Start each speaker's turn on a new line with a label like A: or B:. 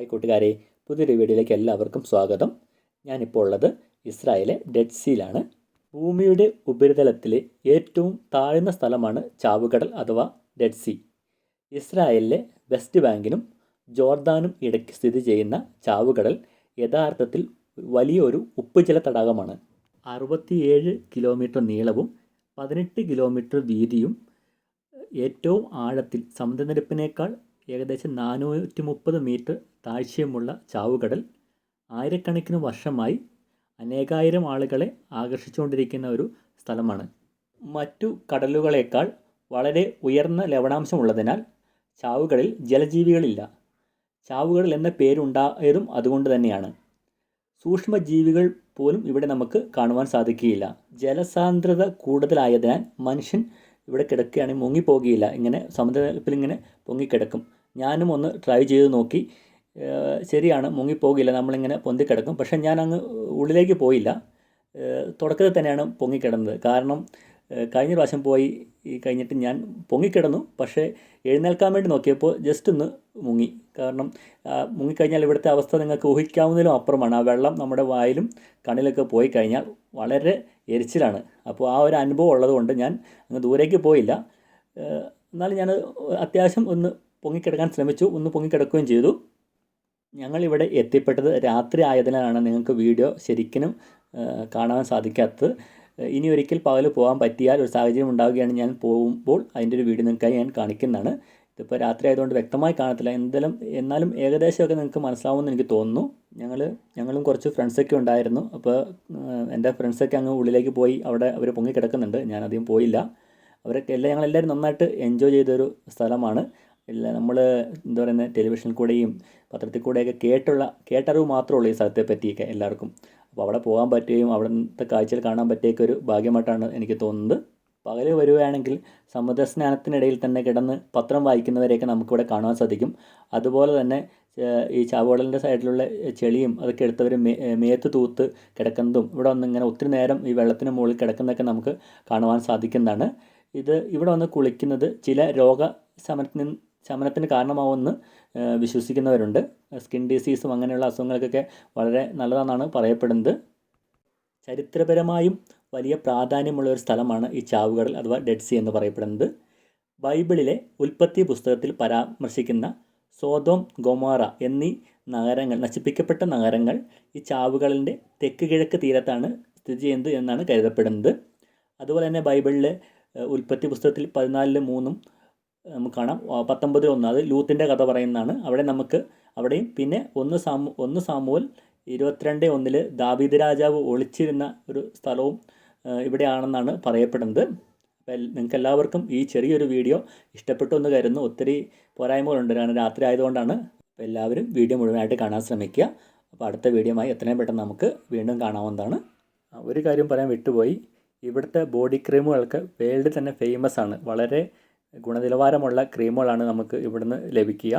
A: Hi കൂട്ടുകാരെ പുതിയൊരു വീഡിയോയിലേക്ക് എല്ലാവർക്കും സ്വാഗതം. ഞാനിപ്പോൾ ഉള്ളത് ഇസ്രായേലെ ഡെഡ് സീലാണ്. ഭൂമിയുടെ ഉപരിതലത്തിലെ ഏറ്റവും താഴ്ന്ന സ്ഥലമാണ് ചാവുകടൽ അഥവാ ഡെഡ് സീ. ഇസ്രായേലിലെ വെസ്റ്റ് ബാങ്കിനും ജോർദാനും ഇടയ്ക്ക് സ്ഥിതി ചെയ്യുന്ന ചാവുകടൽ യഥാർത്ഥത്തിൽ വലിയൊരു ഉപ്പുജല തടാകമാണ്. അറുപത്തിയേഴ് കിലോമീറ്റർ നീളവും പതിനെട്ട് കിലോമീറ്റർ വീതിയും ഏറ്റവും ആഴത്തിൽ സമുദ്രനിരപ്പിനേക്കാൾ ഏകദേശം നാനൂറ്റി മുപ്പത് മീറ്റർ താഴ്ചയുമുള്ള ചാവുകടൽ. ആയിരക്കണക്കിന് വർഷമായി അനേകായിരം ആളുകളെ ആകർഷിച്ചുകൊണ്ടിരിക്കുന്ന ഒരു സ്ഥലമാണ്. മറ്റു കടലുകളേക്കാൾ വളരെ ഉയർന്ന ലവണാംശമുള്ളതിനാൽ ചാവുകളിൽ ജലജീവികളില്ല. ചാവുകടൽ എന്ന പേരുണ്ടായതും അതുകൊണ്ട് തന്നെയാണ്. സൂക്ഷ്മജീവികൾ പോലും ഇവിടെ നമുക്ക് കാണുവാൻ സാധിക്കുകയില്ല. ജലസാന്ദ്രത കൂടുതലായതിനാൽ മനുഷ്യൻ ഇവിടെ കിടക്കുകയാണെങ്കിൽ മുങ്ങിപ്പോകുകയില്ല. ഇങ്ങനെ സമുദ്രത്തിൽ ഇങ്ങനെ പൊങ്ങിക്കിടക്കും. ഞാനും ഒന്ന് ട്രൈ ചെയ്ത് നോക്കി. ശരിയാണ് മുങ്ങിപ്പോകില്ല നമ്മളിങ്ങനെ പൊന്തിക്കിടക്കും പക്ഷെ ഞാൻ അങ്ങ് ഉള്ളിലേക്ക് പോയില്ല. തുടക്കത്തിൽ തന്നെയാണ് പൊങ്ങിക്കിടന്നത്. കാരണം കഴിഞ്ഞ പ്രാവശ്യം പോയി കഴിഞ്ഞിട്ട് ഞാൻ പൊങ്ങിക്കിടന്നു. പക്ഷേ എഴുന്നേൽക്കാൻ വേണ്ടി നോക്കിയപ്പോൾ ജസ്റ്റ് ഒന്ന് മുങ്ങി. കാരണം മുങ്ങിക്കഴിഞ്ഞാൽ ഇവിടുത്തെ അവസ്ഥ നിങ്ങൾക്ക് ഊഹിക്കാവുന്നതിലും അപ്പുറമാണ്. ആ വെള്ളം നമ്മുടെ വായിലും കണ്ണിലൊക്കെ പോയി കഴിഞ്ഞാൽ വളരെ എരിച്ചിലാണ്. അപ്പോൾ ആ ഒരു അനുഭവം ഉള്ളതുകൊണ്ട് ഞാൻ അങ്ങ് ദൂരേക്ക് പോയില്ല. എന്നാലും ഞാൻ അത്യാവശ്യം ഒന്ന് പൊങ്ങിക്കിടക്കാൻ ശ്രമിച്ചു. ഒന്ന് പൊങ്ങിക്കിടക്കുകയും ചെയ്തു. ഞങ്ങളിവിടെ എത്തിപ്പെട്ടത് രാത്രി ആയതിനാലാണ് നിങ്ങൾക്ക് വീഡിയോ ശരിക്കും കാണാൻ സാധിക്കാത്തത്. ഇനി ഒരിക്കൽ പകൽ പോകാൻ പറ്റിയാൽ ഒരു സാഹചര്യം ഉണ്ടാവുകയാണ് ഞാൻ പോകുമ്പോൾ അതിന്റെ ഒരു വീഡിയോ നിങ്ങൾക്കായി ഞാൻ കാണിക്കുന്നതാണ്. ഇതിപ്പോൾ രാത്രി ആയതുകൊണ്ട് വ്യക്തമായി കാണത്തില്ല. എന്തായാലും എന്നാലും ഏകദേശമൊക്കെ നിങ്ങൾക്ക് മനസ്സിലാവുമെന്ന് എനിക്ക് തോന്നുന്നു. ഞങ്ങൾ ഞങ്ങളും കുറച്ച് ഫ്രണ്ട്സൊക്കെ ഉണ്ടായിരുന്നു. അപ്പോൾ എന്റെ ഫ്രണ്ട്സൊക്കെ അങ്ങ് ഉള്ളിലേക്ക് പോയി. അവിടെ അവർ പൊങ്ങി കിടക്കുന്നുണ്ട് ഞാൻ അധികം പോയില്ല. അവരൊക്കെ എല്ലാം ഞങ്ങളെല്ലാവരും നന്നായിട്ട് എൻജോയ് ചെയ്തൊരു സ്ഥലമാണ്. എല്ലാം നമ്മൾ എന്താ പറയുന്നത് ടെലിവിഷനിൽ കൂടെയും പത്രത്തിൽ കൂടെയൊക്കെ കേട്ടുള്ള കേട്ടറിവ് മാത്രമേ ഉള്ളൂ ഈ സ്ഥലത്തെ പറ്റിയൊക്കെ എല്ലാവർക്കും. അപ്പോൾ അവിടെ പോകാൻ പറ്റുകയും അവിടുത്തെ കാഴ്ചകൾ കാണാൻ പറ്റിയൊക്കെ ഒരു ഭാഗ്യമായിട്ടാണ് എനിക്ക് തോന്നുന്നത്. പകൽ വരുവാണെങ്കിൽ സമുദ്ര സ്നാനത്തിനിടയിൽ തന്നെ കിടന്ന് പത്രം വായിക്കുന്നവരെയൊക്കെ നമുക്കിവിടെ കാണാൻ സാധിക്കും. അതുപോലെ തന്നെ ഈ ചാവോടലിന്റെ സൈഡിലുള്ള ചെളിയും അതൊക്കെ എടുത്തവർ മേത്ത് തൂത്ത് കിടക്കുന്നതും ഇവിടെ വന്ന് ഇങ്ങനെ ഒത്തിരി നേരം ഈ വെള്ളത്തിന് മുകളിൽ കിടക്കുന്നതൊക്കെ നമുക്ക് കാണുവാൻ സാധിക്കുന്നതാണ്. ഇത് ഇവിടെ വന്ന് കുളിക്കുന്നത് ചില രോഗ ശമനത്തിന് ശമനത്തിന് കാരണമാവുമെന്ന് വിശ്വസിക്കുന്നവരുണ്ട്. സ്കിൻ ഡിസീസും അങ്ങനെയുള്ള അസുഖങ്ങൾക്കൊക്കെ വളരെ നല്ലതാണെന്നാണ് പറയപ്പെടുന്നത്. ചരിത്രപരമായും വലിയ പ്രാധാന്യമുള്ള ഒരു സ്ഥലമാണ് ഈ ചാവുകടൽ അഥവാ ഡെഡ് സി എന്ന് പറയപ്പെടുന്നത്. ബൈബിളിലെ ഉൽപ്പത്തി പുസ്തകത്തിൽ പരാമർശിക്കുന്ന സോതോം ഗൊമാറ എന്നീ നഗരങ്ങൾ നശിപ്പിക്കപ്പെട്ട നഗരങ്ങൾ ഈ ചാവുകളിന്റെ തെക്ക് കിഴക്ക് തീരത്താണ് സ്ഥിതി ചെയ്യുന്നത് എന്നാണ് കരുതപ്പെടുന്നത്. അതുപോലെ തന്നെ ബൈബിളിലെ ഉൽപ്പത്തി പുസ്തകത്തിൽ പതിനാലിൽ മൂന്നും നമുക്ക് കാണാം. പത്തൊമ്പത് ഒന്ന് അത് ലൂത്തിന്റെ കഥ പറയുന്നതാണ്. അവിടെ നമുക്ക് അവിടെയും പിന്നെ ഒന്ന് സാമു ഒന്ന് സാമുവൽ ഇരുപത്തിരണ്ട് ഒന്നിൽ ദാവീദ് രാജാവ് ഒളിച്ചിരുന്ന ഒരു സ്ഥലവും ഇവിടെയാണെന്നാണ് പറയപ്പെടുന്നത്. നിങ്ങൾക്ക് എല്ലാവർക്കും ഈ ചെറിയൊരു വീഡിയോ ഇഷ്ടപ്പെട്ടു എന്ന് കരുതുന്നു. ഒത്തിരി പോരായ്മകളുണ്ട് കാരണം രാത്രി ആയതുകൊണ്ടാണ്. അപ്പോൾ എല്ലാവരും വീഡിയോ മുഴുവനായിട്ട് കാണാൻ ശ്രമിക്കുക. അപ്പോൾ അടുത്ത വീഡിയോമായി എത്രയും പെട്ടെന്ന് നമുക്ക് വീണ്ടും കാണാവുന്നതാണ്. ഒരു കാര്യം പറയാൻ വിട്ടുപോയി. ഇവിടുത്തെ ബോഡി ക്രീമുകൾക്ക് വേൾഡിൽ തന്നെ ഫേമസ് ആണ് വളരെ ഗുണനിലവാരമുള്ള ക്രീമുകളാണ് നമുക്ക് ഇവിടുന്ന് ലഭിക്കുക.